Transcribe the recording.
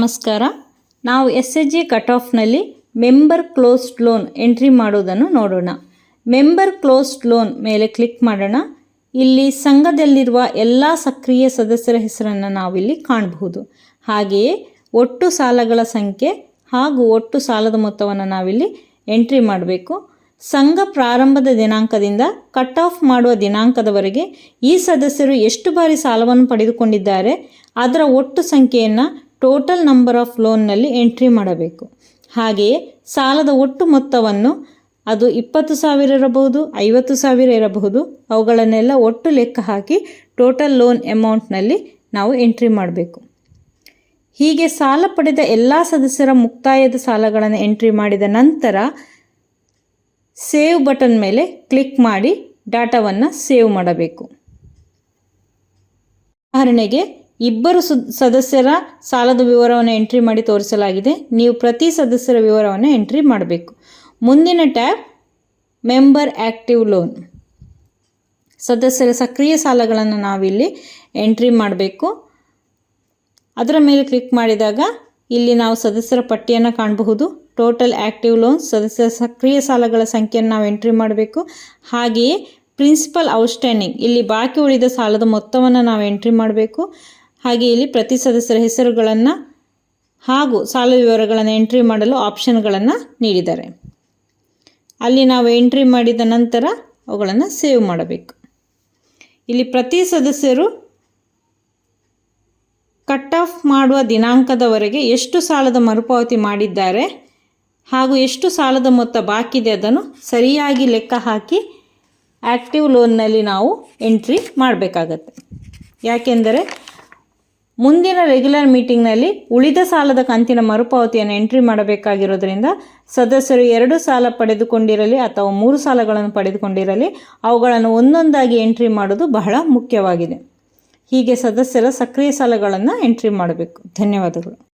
ನಮಸ್ಕಾರ. ನಾವು S H G cut ಆಫ್ನಲ್ಲಿ ಮೆಂಬರ್ ಕ್ಲೋಸ್ಡ್ ಲೋನ್ ಎಂಟ್ರಿ ಮಾಡೋದನ್ನು ನೋಡೋಣ. ಮೆಂಬರ್ ಕ್ಲೋಸ್ಡ್ ಲೋನ್ ಮೇಲೆ ಕ್ಲಿಕ್ ಮಾಡೋಣ. ಇಲ್ಲಿ ಸಂಘದಲ್ಲಿರುವ ಎಲ್ಲ ಸಕ್ರಿಯ ಸದಸ್ಯರ ಹೆಸರನ್ನು ನಾವಿಲ್ಲಿ ಕಾಣಬಹುದು. ಹಾಗೆಯೇ ಒಟ್ಟು ಸಾಲಗಳ ಸಂಖ್ಯೆ ಹಾಗೂ ಒಟ್ಟು ಸಾಲದ ಮೊತ್ತವನ್ನು ನಾವಿಲ್ಲಿ ಎಂಟ್ರಿ ಮಾಡಬೇಕು. ಸಂಘ ಪ್ರಾರಂಭದ ದಿನಾಂಕದಿಂದ ಕಟ್ ಆಫ್ ಮಾಡುವ ದಿನಾಂಕದವರೆಗೆ ಈ ಸದಸ್ಯರು ಎಷ್ಟು ಬಾರಿ ಸಾಲವನ್ನು ಪಡೆದುಕೊಂಡಿದ್ದಾರೆ, ಅದರ ಒಟ್ಟು ಸಂಖ್ಯೆಯನ್ನು ಟೋಟಲ್ ನಂಬರ್ ಆಫ್ ಲೋನ್ನಲ್ಲಿ ಎಂಟ್ರಿ ಮಾಡಬೇಕು. ಹಾಗೆಯೇ ಸಾಲದ ಒಟ್ಟು ಮೊತ್ತವನ್ನು ಅದು ಇಪ್ಪತ್ತು ಸಾವಿರ ಇರಬಹುದು, ಐವತ್ತು ಸಾವಿರ ಇರಬಹುದು, ಅವುಗಳನ್ನೆಲ್ಲ ಒಟ್ಟು ಲೆಕ್ಕ ಹಾಕಿ ಟೋಟಲ್ ಲೋನ್ ಅಮೌಂಟ್ನಲ್ಲಿ ನಾವು ಎಂಟ್ರಿ ಮಾಡಬೇಕು. ಹೀಗೆ ಸಾಲ ಪಡೆದ ಎಲ್ಲ ಸದಸ್ಯರ ಮುಕ್ತಾಯದ ಸಾಲಗಳನ್ನು ಎಂಟ್ರಿ ಮಾಡಿದ ನಂತರ ಸೇವ್ ಬಟನ್ ಮೇಲೆ ಕ್ಲಿಕ್ ಮಾಡಿ ಡಾಟಾವನ್ನು ಸೇವ್ ಮಾಡಬೇಕು. ಉದಾಹರಣೆಗೆ ಇಬ್ಬರು ಸದಸ್ಯರ ಸಾಲದ ವಿವರವನ್ನು ಎಂಟ್ರಿ ಮಾಡಿ ತೋರಿಸಲಾಗಿದೆ. ನೀವು ಪ್ರತಿ ಸದಸ್ಯರ ವಿವರವನ್ನು ಎಂಟ್ರಿ ಮಾಡಬೇಕು. ಮುಂದಿನ ಟ್ಯಾಬ್ ಮೆಂಬರ್ ಆ್ಯಕ್ಟಿವ್ ಲೋನ್ ಸದಸ್ಯರ ಸಕ್ರಿಯ ಸಾಲಗಳನ್ನು ನಾವಿಲ್ಲಿ ಎಂಟ್ರಿ ಮಾಡಬೇಕು. ಅದರ ಮೇಲೆ ಕ್ಲಿಕ್ ಮಾಡಿದಾಗ ಇಲ್ಲಿ ನಾವು ಸದಸ್ಯರ ಪಟ್ಟಿಯನ್ನು ಕಾಣಬಹುದು. ಟೋಟಲ್ ಆ್ಯಕ್ಟಿವ್ ಲೋನ್ ಸದಸ್ಯರ ಸಕ್ರಿಯ ಸಾಲಗಳ ಸಂಖ್ಯೆಯನ್ನು ನಾವು ಎಂಟ್ರಿ ಮಾಡಬೇಕು. ಹಾಗೆಯೇ ಪ್ರಿನ್ಸಿಪಲ್ ಔಟ್ಸ್ಟ್ಯಾಂಡಿಂಗ್ ಇಲ್ಲಿ ಬಾಕಿ ಉಳಿದ ಸಾಲದ ಮೊತ್ತವನ್ನು ನಾವು ಎಂಟ್ರಿ ಮಾಡಬೇಕು. ಹಾಗೆ ಇಲ್ಲಿ ಪ್ರತಿ ಸದಸ್ಯರ ಹೆಸರುಗಳನ್ನು ಹಾಗೂ ಸಾಲ ವಿವರಗಳನ್ನು ಎಂಟ್ರಿ ಮಾಡಲು ಆಪ್ಷನ್ಗಳನ್ನು ನೀಡಿದ್ದಾರೆ. ಅಲ್ಲಿ ನಾವು ಎಂಟ್ರಿ ಮಾಡಿದ ನಂತರ ಅವುಗಳನ್ನು ಸೇವ್ ಮಾಡಬೇಕು. ಇಲ್ಲಿ ಪ್ರತಿ ಸದಸ್ಯರು ಕಟ್ ಆಫ್ ಮಾಡುವ ದಿನಾಂಕದವರೆಗೆ ಎಷ್ಟು ಸಾಲದ ಮರುಪಾವತಿ ಮಾಡಿದ್ದಾರೆ ಹಾಗೂ ಎಷ್ಟು ಸಾಲದ ಮೊತ್ತ ಬಾಕಿದೆ ಅದನ್ನು ಸರಿಯಾಗಿ ಲೆಕ್ಕ ಹಾಕಿ ಆ್ಯಕ್ಟಿವ್ ಲೋನ್ನಲ್ಲಿ ನಾವು ಎಂಟ್ರಿ ಮಾಡಬೇಕಾಗತ್ತೆ. ಯಾಕೆಂದರೆ ಮುಂದಿನ ರೆಗ್ಯುಲರ್ ಮೀಟಿಂಗ್ನಲ್ಲಿ ಉಳಿದ ಸಾಲದ ಕಂತಿನ ಮರುಪಾವತಿಯನ್ನು ಎಂಟ್ರಿ ಮಾಡಬೇಕಾಗಿರೋದ್ರಿಂದ ಸದಸ್ಯರು ಎರಡು ಸಾಲ ಪಡೆದುಕೊಂಡಿರಲಿ ಅಥವಾ ಮೂರು ಸಾಲಗಳನ್ನು ಪಡೆದುಕೊಂಡಿರಲಿ, ಅವುಗಳನ್ನು ಒಂದೊಂದಾಗಿ ಎಂಟ್ರಿ ಮಾಡೋದು ಬಹಳ ಮುಖ್ಯವಾಗಿದೆ. ಹೀಗೆ ಸದಸ್ಯರ ಸಕ್ರಿಯ ಸಾಲಗಳನ್ನು ಎಂಟ್ರಿ ಮಾಡಬೇಕು. ಧನ್ಯವಾದಗಳು.